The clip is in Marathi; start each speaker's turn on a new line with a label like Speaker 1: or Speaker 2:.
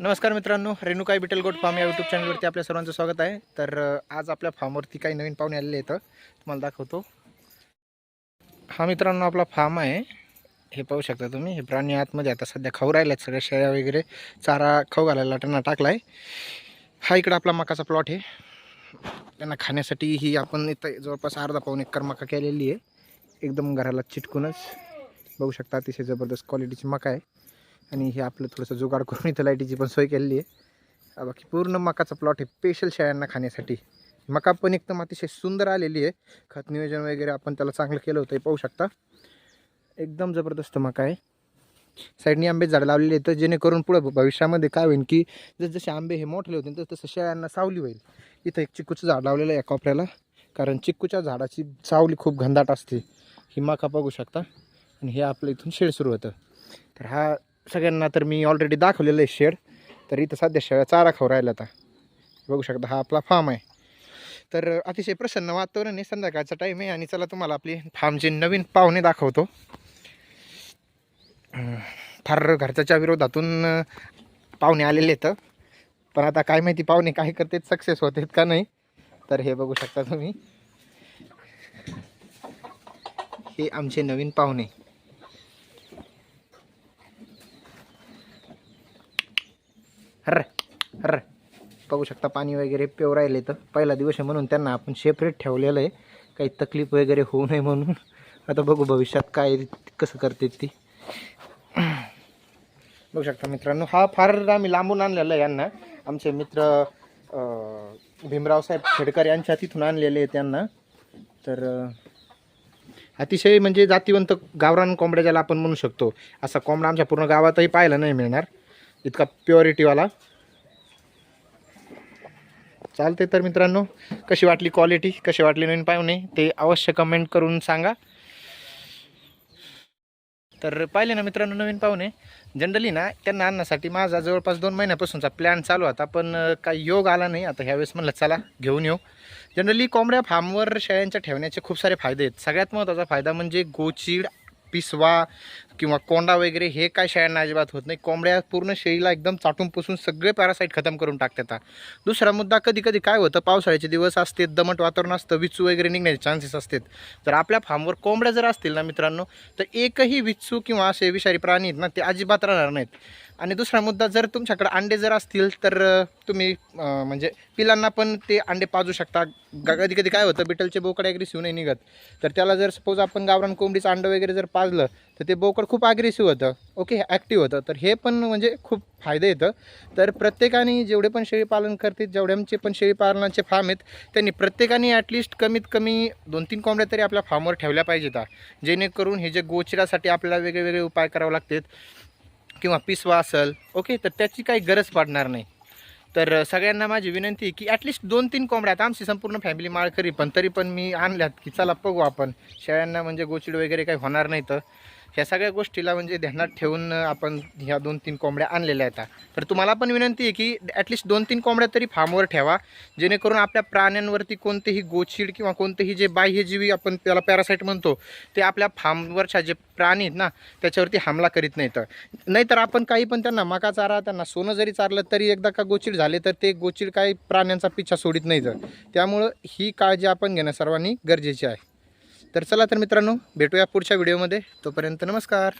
Speaker 1: नमस्कार मित्रांनो रेणुकाई बिटल गोट फार्म या यूट्यूब चॅनलवरती आपल्या सर्वांचं स्वागत आहे. तर आज आपल्या फार्मवरती काही नवीन पाहुणे आलेले आहेत. तुम्हाला दाखवतो. हा मित्रांनो आपला फार्म आहे. हे पाहू शकता तुम्ही हे प्राणी आतमध्ये आता सध्या खाऊ राहिले आहेत. सगळ्या शेळ्या वगैरे चारा खाऊ घालायला त्यांना टाकला आहे हा इकडं आपला मकाचा प्लॉट आहे. त्यांना खाण्यासाठी ही आपण इथं जवळपास अर्धा पाऊन एकर मका केलेली आहे. एकदम घराला चिटकूनच. बघू शकता अतिशय जबरदस्त क्वालिटीची मका आहे. आणि हे आपलं थोडंसं जुगाड करून इथं लाईटीची पण सोय केलेली आहे. बाकी पूर्ण मकाचा प्लॉट आहे. स्पेशल शेळ्यांना खाण्यासाठी. मका पण एकदम अतिशय सुंदर आलेली आहे. खत नियोजन वगैरे आपण त्याला चांगलं केलं होतं हे पाहू शकता. एकदम जबरदस्त मका आहे. साईडनी आंबे झाडं लावलेले आहेत तर जेणेकरून पुढं भविष्यामध्ये काय होईल की जसजसे आंबे हे मोठे होते तसं तसं शेळ्यांना सावली होईल. इथं एक चिक्कूचं झाड लावलेलं आहे या कोपऱ्याला. कारण चिक्कूच्या झाडाची सावली खूप घनदाट असते. ही मका बघू शकता. आणि हे आपलं इथून शेड सुरू होतं. तर हा सगळ्यांना तर मी ऑलरेडी दाखवलेलं आहे शेड. तर इथं सध्या शेळ्या चारा खाऊ राहिला आता. बघू शकता हा आपला फार्म आहे. तर अतिशय प्रसन्न वातावरण आहे. संध्याकाळचा टाईम आहे आणि चला तुम्हाला आपली फार्मचे नवीन पाहुणे दाखवतो. फार घरच्याच्या विरोधातून पाहुणे आलेले आहेत. पण आता काय माहिती पाहुणे काय करतात सक्सेस होतात का नाही. तर हे बघू शकता तुम्ही. हे आमचे नवीन पाहुणे. हर्र हर्र. बघू शकता पाणी वगैरे पेव राहिले तर. पहिला दिवस आहे म्हणून त्यांना आपण सेपरेट ठेवलेलं आहे. काही तकलीफ वगैरे होऊ नये म्हणून. आता बघू भविष्यात काय कसं करते ती. बघू शकता मित्रांनो हा फार आम्ही लांबून आणलेला आहे यांना. आमचे मित्र भीमराव साहेब खेडकर यांच्या तिथून आणलेले आहे त्यांना तर अतिशय म्हणजे जातीवंत गावरान कोंबड्या ज्याला आपण म्हणू शकतो. असा कोंबडा आमच्या पूर्ण गावातही पाहायला नाही मिळणार. इतका प्युअरिटीवाला चालते तर मित्रांनो कशी वाटली क्वालिटी कशी वाटली नवीन पाहुणे ते अवश्य कमेंट करून सांगा. तर पाहिले ना मित्रांनो नवीन पाहुणे जनरली ना त्यांना आणण्यासाठी माझा जवळपास दोन महिन्यापासूनचा प्लॅन चालू होता पण काही योग आला नाही. आता ह्यावेळेस म्हणलं चला घेऊन येऊ. जनरली कोंबड्या फार्मवर शेळ्यांच्या ठेवण्याचे खूप सारे फायदे आहेत. सगळ्यात महत्त्वाचा फायदा म्हणजे गोचीड पिसवा किंवा कोंडा वगैरे हे काय शेळ्यांना अजिबात होत नाही. कोंबड्या पूर्ण शेळीला एकदम चाटून पुसून सगळे पॅरासाईट खतम करून टाकतात. दुसरा मुद्दा कधी कधी काय होतं पावसाळ्याचे दिवस असते दमट वातावरण असतं विचू वगैरे निघण्याचे चान्सेस असतात. तर आपल्या फार्मवर कोंबड्या जर असतील ना मित्रांनो तर एकही विचू किंवा असे विषारी प्राणी आहेत ना ते अजिबात राहणार नाहीत. आणि दुसरा मुद्दा जर तुमच्याकडे अंडे जर असतील तर तुम्ही म्हणजे पिलांना पण ते अंडे पाजू शकता. कधी कधी काय होतं बिटलचे बोकडे ॲग्रेसिव्ह नाही निघत. तर त्याला जर सपोज आपण गावरान कोंबडीचं अंडं वगैरे जर पाजलं तर ते बोकड खूप ॲग्रेसिव्ह होतं. ओके ॲक्टिव्ह होतं. तर हे पण म्हणजे खूप फायदे येतं. तर प्रत्येकाने जेवढे पण शेळीपालन करते करतील जेवढ्यांचे पण शेळी पालनाचे फार्म आहेत त्यांनी प्रत्येकाने ॲटलिस्ट कमीत कमी दोन तीन कोंबड्या तरी आपल्या फार्मवर ठेवल्या पाहिजेत. जेणेकरून हे जे गोचिरासाठी आपल्याला वेगळे वेगळे उपाय करावे लागतात किंवा पिसवा असेल ओके तर त्याची काही गरज पडणार नाही. तर सगळ्यांना माझी विनंती की ॲटलिस्ट दोन तीन कोंबड्या आहेत. आमची संपूर्ण फॅमिली माळकरी पण तरी पण मी आणल्यात की चला बघू आपण. शेळ्यांना म्हणजे गोचिड वगैरे काही होणार नाही तर. ह्या सगळ्या गोष्टीला म्हणजे ध्यानात ठेवून आपण ह्या दोन तीन कोंबड्या आणलेल्या आहेत. तर तुम्हाला पण विनंती आहे की ॲटलिस्ट दोन तीन कोंबड्या तरी फार्मवर ठेवा जेणेकरून आपल्या प्राण्यांवरती कोणतेही गोचीड किंवा कोणतेही जे बाह्यजीवी आपण त्याला पॅरासाईट म्हणतो ते आपल्या फार्मवरच्या जे प्राणी आहेत ना त्याच्यावरती हमला करीत नाहीत. नाहीतर आपण काही पण त्यांना मका चारा त्यांना सोनं जरी चारलं तरी एकदा का गोचीड झाले तर ते गोचीड काही प्राण्यांचा पिच्छा सोडित नाही तर त्यामुळं ही काळजी आपण घेणं सर्वांनी गरजेची आहे. तर चला तर मित्रांनो भेटूया पुढच्या व्हिडिओमध्ये. तोपर्यंत नमस्कार.